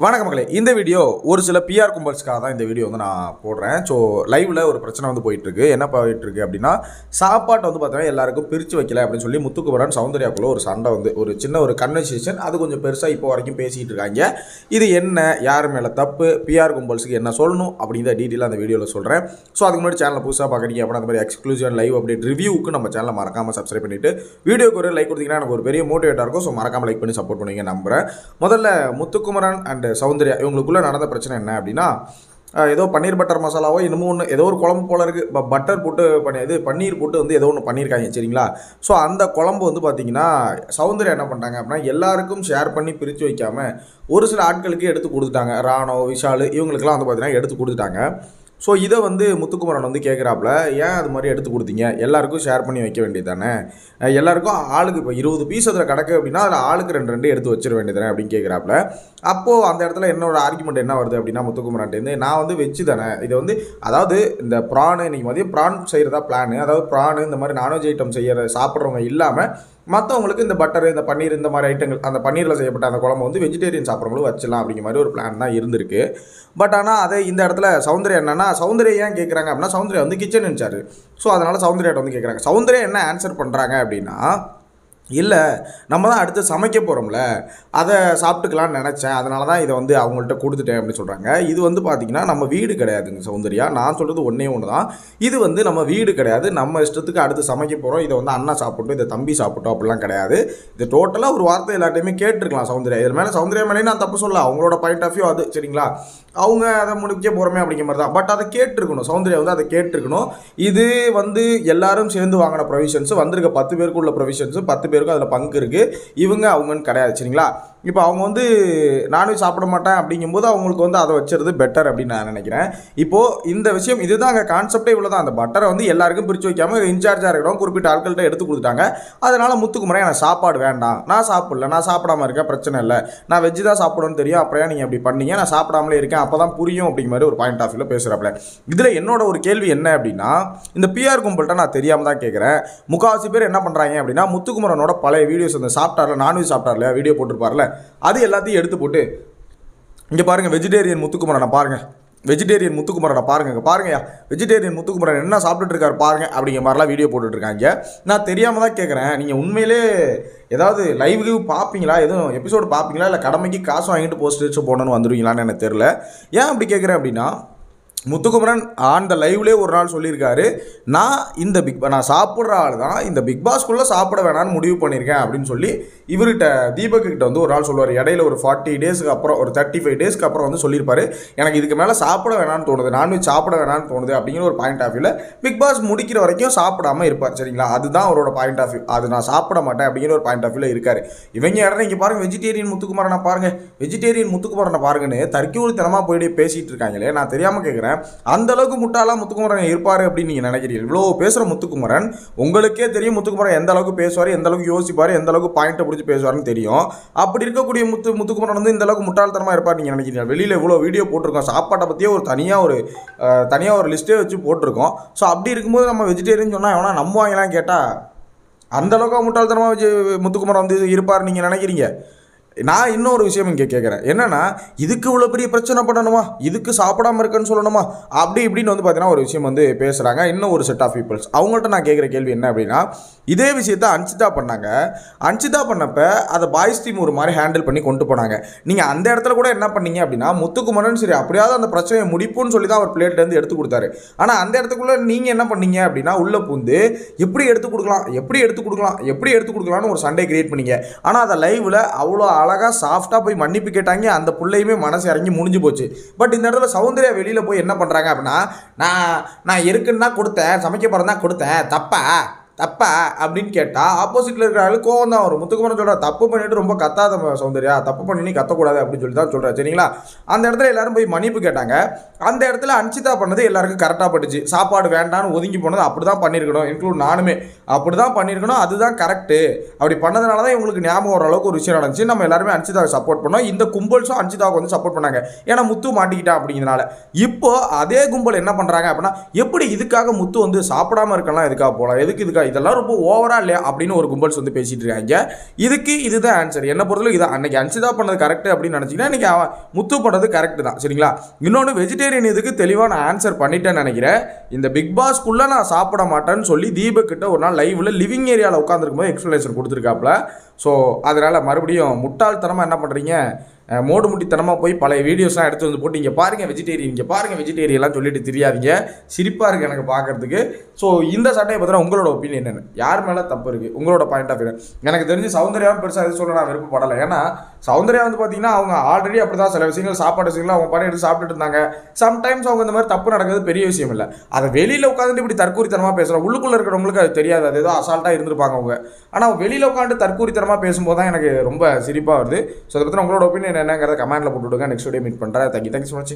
வணக்க மக்களே. இந்த வீடியோ ஒரு சில பிஆர் கும்பல்ஸ்க்காக தான் இந்த வீடியோ வந்து நான் போடுறேன். ஸோ லைவில் ஒரு பிரச்சனை வந்து போயிட்டுருக்கு. என்ன போயிட்டுருக்கு அப்படின்னா சாப்பாட்டை வந்து பார்த்தீங்கன்னா எல்லாருக்கும் பிரித்து வைக்கல அப்படின்னு சொல்லி முத்துக்குமரன் சௌந்தர்யாக்குள்ள ஒரு சண்டை வந்து ஒரு சின்ன ஒரு கன்வர்சேஷன் அது கொஞ்சம் பெருசாக இப்போ வரைக்கும் பேசிகிட்டு இருக்காங்க. இது என்ன யார் மேலே தப்பு பிஆர் கும்பல்ஸுக்கு என்ன சொல்லணும் அப்படிங்கிற டீட்டெயிலாக அந்த வீடியோவில் சொல்கிறேன் ஸோ அதுக்கு முன்னாடி சேனலை புதுசாக பார்க்குறீங்க அப்படின்னா அந்த மாதிரி எக்ஸ்க்ளூசிவ் லைவ் அப்டேட் ரிவ்யூக்கு நம்ம சேனலை மறக்காமல் சப்ஸ்கிரைப் பண்ணிவிட்டு வீடியோக்கு ஒரு லைக் கொடுத்தீங்கன்னா எனக்கு ஒரு பெரிய மோட்டிவேட்டாக இருக்கும். ஸோ மறக்காமல் லைக் பண்ணி சப்போர்ட் பண்ணுவீங்க நம்புறேன். முதல்ல முத்துக்குமரன் அண்ட் சௌந்தர்யா இவங்களுக்குள்ளே நடந்த பிரச்சனை என்ன அப்படின்னா ஏதோ பன்னீர் பட்டர் மசாலாவோ இன்னமும் ஒன்று ஏதோ ஒரு குழம்பு போல இருக்குது இப்போ பட்டர் போட்டு பண்ணி இது பன்னீர் போட்டு வந்து ஏதோ ஒன்று பண்ணியிருக்காங்க சரிங்களா? ஸோ அந்த குழம்பு வந்து பார்த்தீங்கன்னா சௌந்தர்யா என்ன பண்ணிட்டாங்க அப்படின்னா எல்லாருக்கும் ஷேர் பண்ணி பிரித்து வைக்காமல் ஒரு சில ஆட்களுக்கு எடுத்து கொடுத்துட்டாங்க. ராணோ விஷால் இவங்களுக்கெல்லாம் வந்து பார்த்தீங்கன்னா எடுத்து கொடுத்துட்டாங்க. ஸோ இதை வந்து முத்துக்குமரன் வந்து கேட்குறாப்புல ஏன் அது மாதிரி எடுத்து கொடுத்தீங்க? எல்லாருக்கும் ஷேர் பண்ணி வைக்க வேண்டியது தானே எல்லாருக்கும் ஆளுக்கு இப்போ இருபது பீஸ் அதில் கிடக்கு அப்படின்னா அதில் ஆளுக்கு ரெண்டு ரெண்டு எடுத்து வச்சிட வேண்டியது அப்படின்னு கேட்குறாப்புல அப்போது அந்த இடத்துல என்னோட ஆர்குமெண்ட் என்ன வருது அப்படின்னா முத்துக்குமரன்ட்டேருந்து நான் வந்து வச்சு தானே? இது வந்து அதாவது இந்த ப்ரான் இன்றைக்கி மதியம் ப்ரான் செய்கிறதா பிளான் அதாவது ப்ரான் இந்த மாதிரி நான்வெஜ் ஐட்டம் செய்கிற சாப்பிட்றவங்க இல்லாமல் மற்றவங்களுக்கு இந்த பட்டர் இந்த பன்னீர் இந்த மாதிரி ஐட்டங்கள் அந்த பன்னீரில் செய்யப்பட்ட அந்த குழம்பு வந்து வெஜிடேரியன் சாப்பிட்றவங்களும் வச்சிடலாம் அப்படிங்கிற மாதிரி ஒரு பிளான் தான் இருந்திருக்கு. பட் ஆனால் அதை இந்த இடத்துல சௌந்தர்யா என்னன்னா சௌந்தர்யா ஏன் கேட்குறாங்க அப்படின்னா சௌந்தர்யா வந்து கிச்சன் இன்சார்ஜ் ஸோ அதனால் சௌந்தர்யாட்ட வந்து கேட்குறாங்க சௌந்தர்யா என்ன ஆன்சர் பண்ணுறாங்க அப்படின்னா இல்லை நம்ம தான் அடுத்து சமைக்க போகிறோம்ல அதை சாப்பிட்டுக்கலாம்னு நினச்சேன். அதனால தான் இதை வந்து அவங்கள்ட்ட கொடுத்துட்டேன் அப்படின்னு சொல்கிறாங்க இது வந்து பார்த்திங்கன்னா நம்ம வீடு கிடையாதுங்க சௌந்தர்யா. நான் சொல்கிறது ஒன்றே ஒன்று தான். இது வந்து நம்ம வீடு கிடையாது. நம்ம இஷ்டத்துக்கு அடுத்து சமைக்க போகிறோம் இதை வந்து அண்ணா சாப்பிட்டோம் இதை தம்பி சாப்பிட்டோம் அப்படிலாம் கிடையாது. இது டோட்டலாக ஒரு வார்த்தை எல்லாத்தையுமே கேட்டிருக்கலாம் சௌந்தர்யா. இதில் மேலே சௌந்தர்யா மேலே நான் தப்பு சொல்ல அவங்களோட பாயிண்ட் ஆஃப் வியூ அது சரிங்களா? அவங்க அதை முடிக்க போகிறோமே அப்படிங்கிற மாதிரி தான். பட் அதை கேட்டிருக்கணும். சௌந்தர்யா வந்து அதை கேட்டிருக்கணும். இது வந்து எல்லாரும் சேர்ந்து வாங்கின ப்ரொவிஷன்ஸ் வந்திருக்க பத்து பேருக்குள்ள ப்ரொவிஷன்ஸு பத்து பேர் பேருக்கும் அதில் பங்கு இருக்குது இவங்க அவங்கன்னு கிடையாது சரிங்களா? இப்போ அவங்க வந்து நான்வெஜ் சாப்பிட மாட்டேன் அப்படிங்கும்போது அவங்களுக்கு வந்து அதை வச்சுறது பெட்டர் அப்படின்னு நான் நினைக்கிறேன். இப்போது இந்த விஷயம் இதுதான் அங்கே கான்செப்டே இவ்வளோ தான் அந்த பட்டரை வந்து எல்லாருக்கும் பிரித்து வைக்காமல் இன்சார்ஜாக இருக்கிறோம் குறிப்பிட்ட ஆட்கள்கிட்ட எடுத்து கொடுத்துட்டாங்க. அதனால் முத்துக்குமரன் எனக்கு சாப்பாடு வேண்டாம். நான் சாப்பிடல. நான் சாப்பிடாம இருக்கேன். பிரச்சனை இல்லை. நான் வெஜ்ஜு தான் சாப்பிடணும்னு தெரியும். அப்புறம் நீங்கள் அப்படி பண்ணீங்க. நான் சாப்பிடாமலே இருக்கேன். அப்போ தான் புரியும் அப்படிங்கிற மாதிரி ஒரு பாயிண்ட் ஆஃப் வியூவில் பேசுகிறப்பல இதில் என்னோட ஒரு கேள்வி என்ன அப்படின்னா இந்த பிஆர் கும்பல்கிட்ட நான் தெரியாமல் தான் கேட்குறேன் முக்கால்வாசி பேர் என்ன பண்ணுறாங்க அப்படின்னா முத்துக்குமரனோட பழைய வீடியோஸ் அந்த சாப்பிட்டார்ல நான்வெஜ் சாப்பிட்டார்ல வீடியோ போட்டிருப்பார்ல. அது எல்லாத்தையும் எடுத்து போட்டு இங்கே பாருங்கள் வெஜிடேரியன் முத்துக்குமரனை பாருங்கள் வெஜிடேரியன் முத்துக்குமரனை பாருங்க பாருங்கயா வெஜிடேரியன் முத்துக்குமரன் என்ன சாப்பிட்டுட்டு இருக்காரு பாருங்க அப்படிங்கிற மாதிரிலாம் வீடியோ போட்டுட்ருக்காங்க நான் தெரியாமல் தான் கேட்குறேன் நீங்கள் உண்மையிலே ஏதாவது லைவ் கிவ் பார்ப்பீங்களா எதுவும் எபிசோடு பார்ப்பீங்களா இல்லை கடமைக்கு காசு வாங்கிட்டு போஸ்ட் வச்சு போடணும்னு வந்துடுவீங்களான்னு எனக்கு தெரில ஏன் அப்படி கேட்குறேன் அப்படின்னா முத்துக்குமரன் ஆன் த லைவ்லேயே ஒரு நாள் சொல்லியிருக்காரு நான் இந்த பிக் நான் சாப்பிட்ற ஆள் தான் இந்த பிக் பாஸ்க்குள்ளே சாப்பிட வேணாம்னு முடிவு பண்ணியிருக்கேன் அப்படின்னு சொல்லி இவர்கிட்ட தீபக்கிட்ட வந்து ஒரு நாள் சொல்லுவார். இடையில ஒரு ஃபார்ட்டி டேஸ்க்கு அப்புறம் ஒரு தேர்ட்டி ஃபைவ் டேஸ்க்கு அப்புறம் வந்து சொல்லியிருப்பாரு. எனக்கு இதுக்கு மேலே சாப்பிட வேணான்னு தோணுது நான்வெஜ் சாப்பிட வேணாம்னு தோணுது அப்படிங்கிற ஒரு பாயிண்ட் ஆஃப் வியூவில் பிக் பாஸ் முடிக்கிற வரைக்கும் சாப்பிடாம இருப்பார் சரிங்களா? அதுதான் அவரோட பாயிண்ட் ஆஃப் வியூ அது நான் சாப்பிட மாட்டேன் அப்படிங்கிற ஒரு பாயிண்ட் ஆஃப் வியூவில் இருக்காரு. இவங்க இடம் இங்கே பாருங்கள் வெஜிடேரியன் முத்துக்குமாரனை பாருங்கள் வெஜிடேரியன் முத்துக்குமாரனை பாருங்கன்னு தற்கூரித்தனமாக போயிட்டு பேசிகிட்டு இருக்காங்களே நான் தெரியாமல் கேட்குறேன் அந்த அளவுக்கு முட்டாளா முத்துக்குமரன் இருப்பார் அப்படின்னு நீங்கள் நினைக்கிறீங்க இவ்வளோ பேசுகிற முத்துக்குமரன் உங்களுக்கே தெரியும் முத்துக்குமரன் எந்த அளவுக்கு பேசுவார் எந்த அளவுக்கு யோசிப்பார் எந்த அளவுக்கு பாயிண்ட்டை பிடிச்சி பேசுவார்னு தெரியும். அப்படி இருக்கக்கூடிய முத்து முத்துக்குமரன் வந்து இந்த அளவுக்கு முட்டாள்தனமாக இருப்பார் நீங்கள் நினைக்கிறீங்க வெளியில் இவ்வளோ வீடியோ போட்டிருக்கோம். சாப்பாட்டை பற்றியே ஒரு தனியாக ஒரு தனியாக ஒரு லிஸ்ட்டே வச்சு போட்டிருக்கோம். ஸோ அப்படி இருக்கும்போது நம்ம வெஜிடேரியன் சொன்னால் எவனா நம்புவாங்களான்னு கேட்டால் அந்த அளவுக்கு முட்டாள்தனமாக வச்சு முத்துக்குமரன் வந்து இருப்பார் நீங்கள் நினைக்கிறீங்க. நான் இன்னொரு விஷயம் இங்கே கேட்குறேன் என்னன்னா இதுக்கு இவ்வளோ பெரிய பிரச்சனை பண்ணணுமா? இதுக்கு சாப்பிடாம இருக்கேன்னு சொல்லணுமா? அப்படி இப்படின்னு வந்து பார்த்தீங்கன்னா ஒரு விஷயம் வந்து பேசுகிறாங்க இன்னும் ஒரு செட் ஆஃப் பீப்புள்ஸ் அவங்கள்ட்ட நான் கேட்குற கேள்வி என்ன அப்படின்னா இதே விஷயத்த அன்சிதா பண்ணாங்க. அன்சிதா பண்ணப்போ அதை பாய்ஸ் டீம் ஒரு மாதிரி ஹேண்டில் பண்ணி கொண்டு போனாங்க. நீங்கள் அந்த இடத்துல கூட என்ன பண்ணீங்க அப்படின்னா முத்துக்குமரன் சரி அப்படியாவது அந்த பிரச்சனையை முடிப்புன்னு சொல்லி தான் அவர் பிளேட்லேருந்து எடுத்து கொடுத்தாரு. ஆனால் அந்த இடத்துக்குள்ளே நீங்கள் என்ன பண்ணீங்க அப்படின்னா உள்ளே பூந்து எப்படி எடுத்து கொடுக்கலாம் எப்படி எடுத்து கொடுக்கலாம் எப்படி எடுத்து கொடுக்கலாம்னு ஒரு சண்டே கிரியேட் பண்ணீங்க. ஆனால் அதை லைவில் அவ்வளோ அழகாக சாஃப்டாக போய் மன்னிப்பு கேட்டாங்க. அந்த பிள்ளையுமே மனசு இறங்கி முடிஞ்சு போச்சு. பட் இந்த இடத்துல சௌந்தர்யா வெளியில் போய் என்ன பண்ணுறாங்க அப்படின்னா நான் நான் இருக்குன்னு தான் கொடுத்தேன் சமைக்க போகிறேன் தான் கொடுத்தேன் தப்பா தப்பா அப்படின்னு கேட்டால் ஆப்போசிட்டில் இருக்கிற ஆளு கோவம் தான் வரும். முத்துக்குமரன் சொல்கிறா தப்பு பண்ணிட்டு ரொம்ப கத்தாத சௌந்தர்யா தப்பு பண்ணி நீ கத்தக்கூடாது அப்படின்னு சொல்லி தான் சொல்கிறேன் சரிங்களா? அந்த இடத்துல எல்லாரும் போய் மன்னிப்பு கேட்டாங்க. அந்த இடத்துல அன்சிதா பண்ணது எல்லாருக்கும் கரெக்டாக பட்டுச்சு சாப்பாடு வேண்டான்னு ஒதுங்கி போனது அப்படி தான் பண்ணியிருக்கணும். இன்க்ளூட் நானுமே. அப்படி தான் பண்ணியிருக்கணும். அதுதான் கரெக்டு அப்படி பண்ணதுனால தான் இவங்களுக்கு ஞாபகம் ஓரளவுக்கு ஒரு விஷயம் நடந்துச்சு. நம்ம எல்லாருமே அன்சிதாவை சப்போர்ட் பண்ணோம். இந்த கும்பல்ஸும் அன்சிதாவுக்கு வந்து சப்போர்ட் பண்ணாங்க. ஏன்னா முத்து மாட்டிக்கிட்டான் அப்படிங்கிறனால இப்போ அதே கும்பல் என்ன பண்ணுறாங்க அப்படின்னா எப்படி இதுக்காக முத்து வந்து சாப்பிடாம இருக்கலாம் எதுக்காக போகலாம் எதுக்கு இதுக்காக இதெல்லாம் ரொம்ப ஓவரா இல்லையா அப்படின்னு ஒரு கும்பல்ஸ் வந்து பேசிட்டு இருக்காங்க. இதுக்கு இதுதான் ஆன்சர் என்ன பொறுத்தவரைக்கும் இதான். அன்னைக்கு அன்சிதா பண்ணது கரெக்ட் அப்படின்னு நினச்சிங்கன்னா இன்னைக்கு முத்து பண்ணது கரெக்ட் தான். சரிங்களா? இன்னொன்று வெஜிடேரியன் இதுக்கு தெளிவாக நான் ஆன்சர் பண்ணிட்டேன்னு நினைக்கிறேன். இந்த பிக் பாஸ்க்குள்ளே நான் சாப்பிட மாட்டேன்னு சொல்லி தீபக்கிட்ட ஒரு நாள் லைவில் லிவிங் ஏரியாவில் உட்காந்துருக்கும் போது எக்ஸ்ப்ளனேஷன் கொடுத்துருக்காப்புல. ஸோ அதனால் மறுபடியும் முட்டாள்தனமாக என்ன பண்ணுறீங்க மோடு முட்டித்தனமாக போய் பழைய வீடியோஸ்லாம் எடுத்து வந்து போட்டு இங்கே பாருங்கள் வெஜிடேரியன் இங்கே பாருங்கள் வெஜிடேரியெல்லாம் சொல்லிட்டு தெரியாதீங்க. சிரிப்பாக இருக்குது எனக்கு பார்க்கறதுக்கு ஸோ இந்த சட்டையை பார்த்தீங்கன்னா உங்களோட ஒப்பீனியன் என்ன யார் மேலே தப்பு இருக்குது உங்களோட பாயிண்ட் ஆஃப் வியூ எனக்கு தெரிஞ்சு சௌந்தர்யாவும் பெருசாக எதுவும் சொல்ல நான் விருப்பப்படலை ஏன்னா சௌந்தர்யா வந்து பார்த்தீங்கன்னா அவங்க ஆல்ரெடி அப்படி தான் சில விஷயங்கள் சாப்பாடு விஷயங்கள் அவங்க பாடம் எடுத்து சாப்பிட்டுட்டு இருந்தாங்க. சம்டைம்ஸ் அவங்க இந்த மாதிரி தப்பு நடக்கிறது பெரிய விஷயம் இல்லை. அதை வெளியில் உட்காந்துட்டு இப்படி தற்கூரித்தனமாக பேசுகிறோம் உள்ளுக்குள்ளே இருக்கிறவங்களுக்கு அது தெரியாது. அது ஏதோ அசால்ட்டாக இருந்திருப்பாங்க அவங்க. ஆனால் வெளியில் உட்காந்து தற்கூரித்தனமாக பேசும்போது தான் எனக்கு ரொம்ப சிரிப்பாக வருது. ஸோ அதை பற்றி உங்களோட ஒப்பீனியன் என்னங்கிறத கமெண்ட்டில் போட்டு விடுங்க நெக்ஸ்ட் வீடியோ மீட் பண்ணுறேன் thank you thank you so much